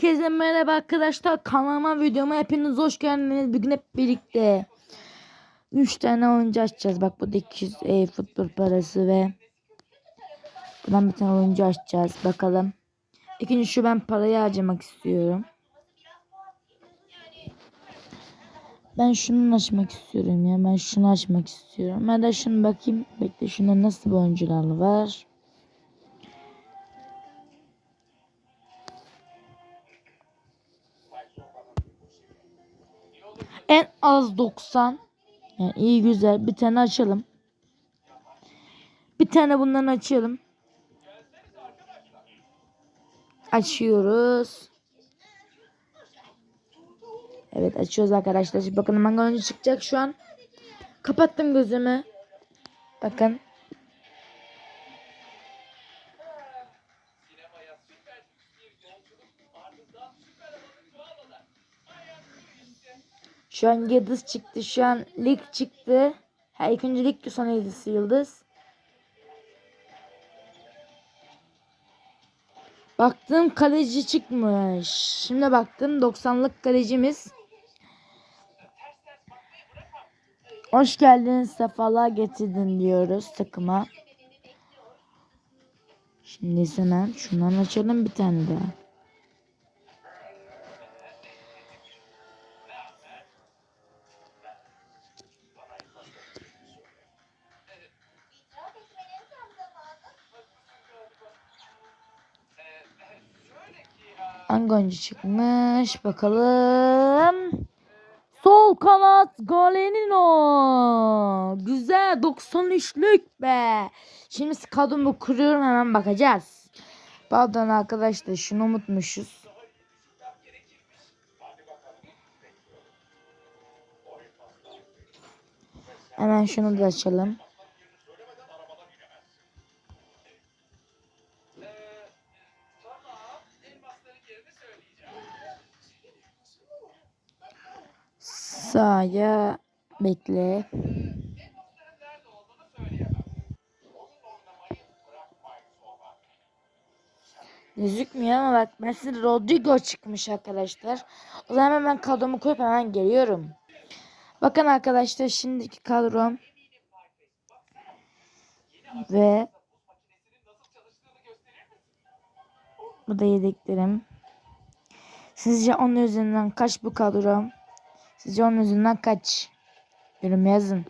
Herkese merhaba arkadaşlar. Kanalıma videoma hepiniz hoş geldiniz. Bugün hep birlikte 3 tane oyuncu açacağız. Bak bu da 200 e, futbol parası ve buradan bir tane oyuncu açacağız. Bakalım. İkinci şu ben parayı harcamak istiyorum. Ben şunu açmak istiyorum ya. Ben şunu açmak istiyorum. Ben de şunu bakayım. Bekle şunda nasıl bir oyuncular var. En az 90. Yani iyi güzel. Bir tane açalım. Bir tane bundan açalım. Açıyoruz. Evet açıyoruz arkadaşlar. Bakın hangi oyuncu çıkacak şu an. Kapattım gözümü. Bakın. Şu an yıldız çıktı. Şu an lig çıktı. Ha, ilk önce lig sonra yıldız yıldız. Baktım kaleci çıkmış. Şimdi baktım 90'lık kalecimiz. Hoş geldin sefalar getirdin diyoruz takıma. Şimdi hemen şundan açalım bir tane daha. Hangi oyuncu çıkmış? Bakalım. Sol kanat Galenino. Güzel 93'lük be. Şimdi kadromu kuruyorum hemen bakacağız. Pardon arkadaşlar şunu unutmuşuz. Hemen şunu da açalım. Sağya bekle. Gözükmüyor ama bak mesela Rodrigo çıkmış arkadaşlar. O zaman hemen kadromu koyup hemen geliyorum. Bakın arkadaşlar şimdiki kadrom. Ve bu da yedeklerim. Sizce onun üzerinden kaç bu kadrom? Sizce onun üzerinden kaç? Yorum yazın.